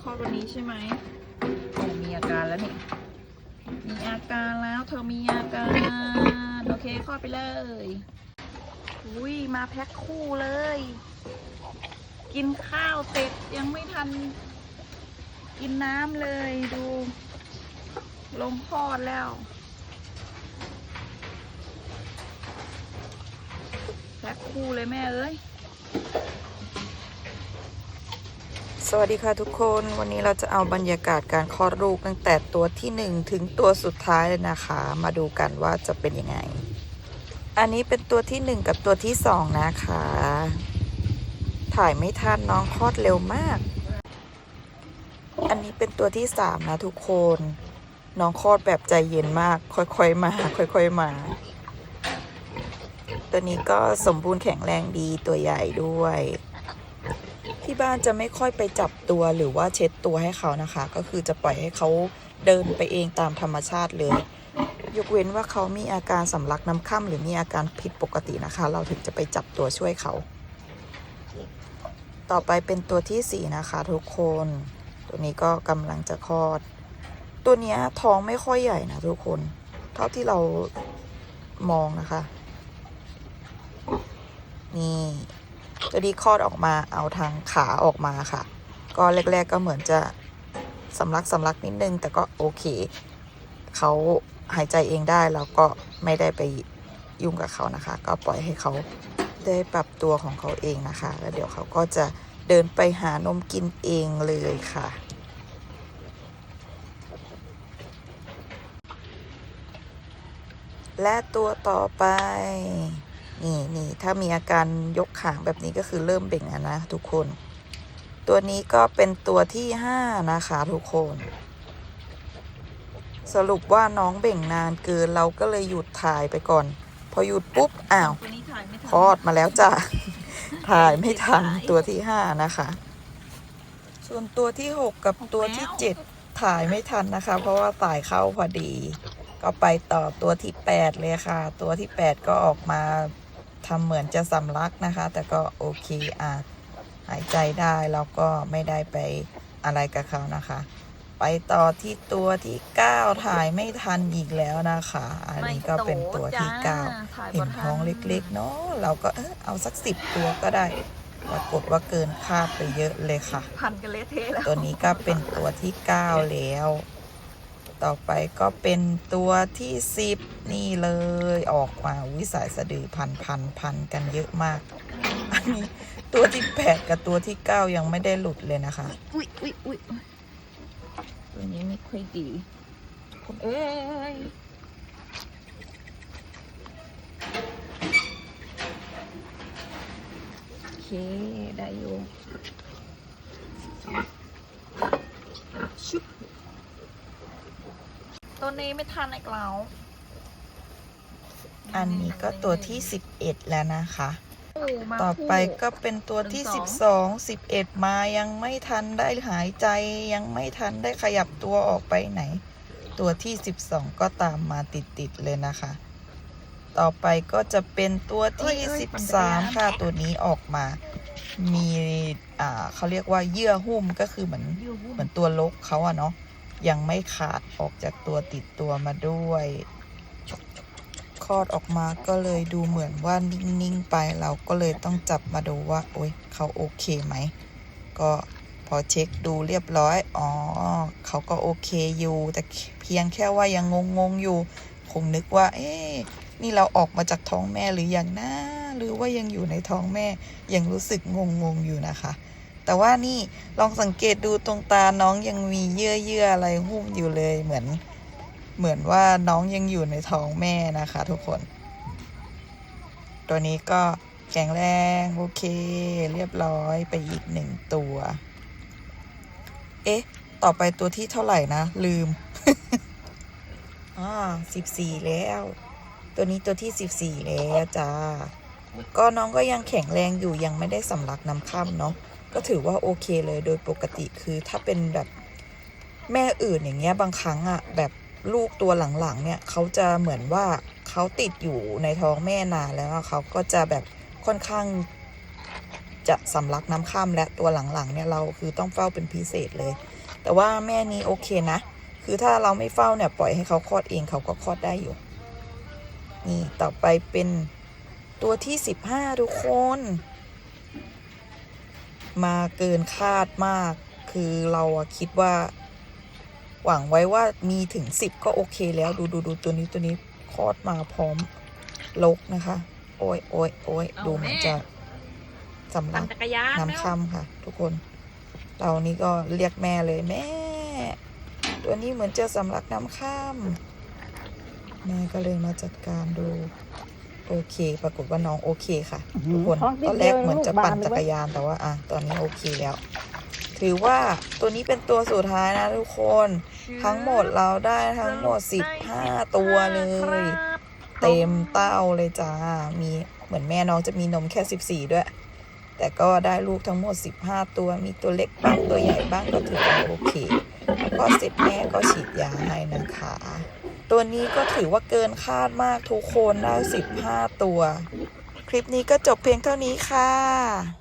คลอดวันนี้ใช่ไหมโอ้มีอาการแล้วนี่ มีอาการแล้วเธอมีอาการ โอเคคลอดไปเลย อุ้ยมาแพ็คคู่เลย กินข้าวเสร็จยังไม่ทัน กินน้ำเลยดู ลงคลอดแล้วแพ็คคู่เลยแม่เอ้ย สวัสดีค่ะทุกคนวันนี้เราจะเอาบรรยากาศการคลอดลูกตั้งแต่ตัวที่ 1 ถึงตัวสุดท้ายเลยนะคะ มาดูกันว่าจะเป็นยังไง อันนี้เป็นตัวที่ 1 กับตัวที่ 2 นะคะ ถ่ายไม่ทันน้องคลอดเร็วมาก อันนี้เป็นตัวที่ 3 นะทุกคน น้องคลอดแบบใจเย็นมาก ค่อยๆมา ค่อยๆมา ตัวนี้ก็สมบูรณ์แข็งแรงดีตัวใหญ่ด้วย ที่บ้านจะไม่ค่อยไปจับตัวหรือว่าเช็ดตัวให้เขานะคะ ก็คือจะปล่อยให้เขาเดินไปเองตามธรรมชาติเลย ยกเว้นว่าเขามีอาการสำลักน้ำค่ำหรือมีอาการผิดปกตินะคะ เราถึงจะไปจับตัวช่วยเขา ต่อไปเป็นตัวที่สี่นะคะ ทุกคน ตัวนี้ก็กำลังจะคลอด ตัวนี้ท้องไม่ค่อยใหญ่นะทุกคน เท่าที่เรามองนะคะ นี่ ตัวนี้คลอดออกมาเอาทางขาออกมาค่ะ ก็แรก ๆก็เหมือนจะสำลักสำลักนิดนึง แต่ก็โอเค เขาหายใจเองได้แล้วก็ไม่ได้ไปยุ่งกับเขานะคะ ก็ปล่อยให้เขาได้ปรับตัวของเขาเองนะคะ แล้วเดี๋ยวเขาก็จะเดินไปหานมกินเองเลยค่ะ และตัวต่อไป นี่นี่ถ้ามีอาการยกขางแบบนี้ก็คือเริ่มเบ่งแล้วนะทุกคน ตัวนี้ก็เป็นตัวที่ห้านะคะทุกคน สรุปว่าน้องเบ่งนานเกินเราก็เลยหยุดถ่ายไปก่อน พอหยุดปุ๊บอ้าวคลอดมาแล้วจ้ะถ่ายไม่ทันตัวที่ห้านะคะ ส่วนตัวที่หกกับตัวที่เจ็ดถ่ายไม่ทันนะคะ เพราะว่าตายเข้าพอดี ก็ไปต่อตัวที่แปดเลยค่ะ ตัวที่แปดก็ออกมา ทำเหมือนจะสำลักนะคะ แต่ก็โอเคอะหายใจได้แล้วก็ไม่ได้ไปอะไรกับเขานะคะ ไปต่อที่ตัวที่เก้าถ่ายไม่ทันอีกแล้วนะคะ อันนี้ก็เป็นตัวที่เก้าถ่ายเห็บ่นทัท้องเล็กๆเนาะเราก็เออเอาสักสิบตัวก็ได้ปรากฏว่าเกินคาดไปเยอะเลยค่ะ พันกันเละเทะแล้วตัวนี้ก็เป็นตัวที่เก้าแล้ว ต่อไปก็เป็นตัวที่สิบนี่เลยออกมาวิสายสะดือพันพันพันกันเยอะมาก อันนี้ตัวที่แปดกับตัวที่เก้ายังไม่ได้หลุดเลยนะคะ อุ้ยอุ้ยอุ้ยตัวนี้ไม่ค่อยดีเอ้ยโอเค ได้อยู่ชุบ ตัวนี้ไม่ทันอีกแล้ว อันนี้ก็ตัวที่สิบเอ็ดแล้วนะคะคู่มาต่อไปคู่ก็เป็นตัวที่หนึ่สิงบสสอองงสิบเอ็ดมายังไม่ทันได้หายใจยังไม่ทันได้ขยับตัวออกไปไหน ตัวที่สิบสองก็ตามมาติดๆเลยนะคะ ต่อไปก็จะเป็นตัวที่สิบสามค่ะตัวนี้ออกมามี อ่าเขาเรียกว่าเยื่อหุ้มก็คือเหมือนยืดหุ้เหมมือนตัวลกเขาอะเนาะ ยังไม่ขาดออกจากตัวติดตัวมาด้วย คลอดออกมาก็เลยดูเหมือนว่านิ่ง ๆ ไปเราก็เลยต้องจับมาดูว่าโอ๊ยเขาโอเคไหม ก็พอเช็คดูเรียบร้อย อ๋อ เขาก็โอเคอยู่ แต่เพียงแค่ว่ายังงง ๆ อยู่ คงนึกว่า เอ๊ะนี่เราออกมาจากท้องแม่หรือยังนะหรือว่ายังอยู่ในท้องแม่ยังรู้สึกงง ๆ อยู่นะคะ แต่ว่านี่ลองสังเกตดูตรงตาน้องยังมีเยื่อเยื่ออะไรหุ้มอยู่เลยเหมือน เหมือนว่าน้องยังอยู่ในท้องแม่นะคะ ทุกคน ตัวนี้ก็แข็งแรงโอเค เรียบร้อยไปอีกหนึ่งตัว เอ๊ะ ต่อไปตัวที่เท่าไหร่นะ ลืมอ่าสิบสี่แล้ว ตัวนี้ตัวที่สิบสี่แล้วจ้าก็น้องก็ยังแข็งแรงอยู่ยังไม่ได้สำลักน้ำค่ำเนาะ ก็ถือว่าโอเคเลยโดยปกติคือถ้าเป็นแบบแม่อื่นอย่างเงี้ยบางครั้งอะแบบลูกตัวหลังๆเนี่ยเขาจะเหมือนว่าเขาติดอยู่ในท้องแม่นานแล้วเขาก็จะแบบค่อนข้างจจะสำลักน้ำข้ามและตัวหลังๆเนี่ยเราคือต้องเฝ้าเป็นพิเศษเลย แต่ว่าแม่นี้โอเคนะ คือถ้าเราไม่เฝ้าเนี่ยปล่อยให้เขาคลอดเองเขาก็คลอดได้อยู่ นี่ต่อไปเป็นตัวที่สิบห้าทุกคน มาเกินคาดมาก คือเราอะคิดว่า หวังไว้ว่ามีถึงสิบก็โอเคแล้วดูดูดูตัวนี้ตัวนี้คลอดมาพร้อมลกนะคะ โอ้ยโอ้ยโอ้ยเอาดูเหมือนแม่จะสำปั่ลันกจักรยานน้ำค่ำค่ะ ทุกคน เรานี่ก็เรียกแม่เลยแม่ ตัวนี้เหมือนจะสำลักน้ำค่ำแม่ก็เลยมาจัดการดู โอเค ปรากฏว่าน้องโอเคค่ะทุกคนตอนแรกเหมือนจะปั่นจักรยานแต่ว่าอะตอนนี้โอเคแล้ว ถือว่าตัวนี้เป็นตัวสุดท้ายนะทุกคน ทั้งหมดเราได้ทั้งหมด 15 ตัวเลย เต็มเต้าเลยจ้า มีเหมือนแม่น้องจะมีนมแค่ 14 ด้วย แต่ก็ได้ลูกทั้งหมด 15 ตัว มีตัวเล็กบ้างตัวใหญ่บ้างก็ถือว่าโอเคแล้ว ก็เสร็จแม่ก็ฉีดยาให้นะคะ ตัวนี้ก็ถือว่าเกินคาดมากทุกคนได้ 15 ตัว คลิปนี้ก็จบเพียงเท่านี้ค่ะ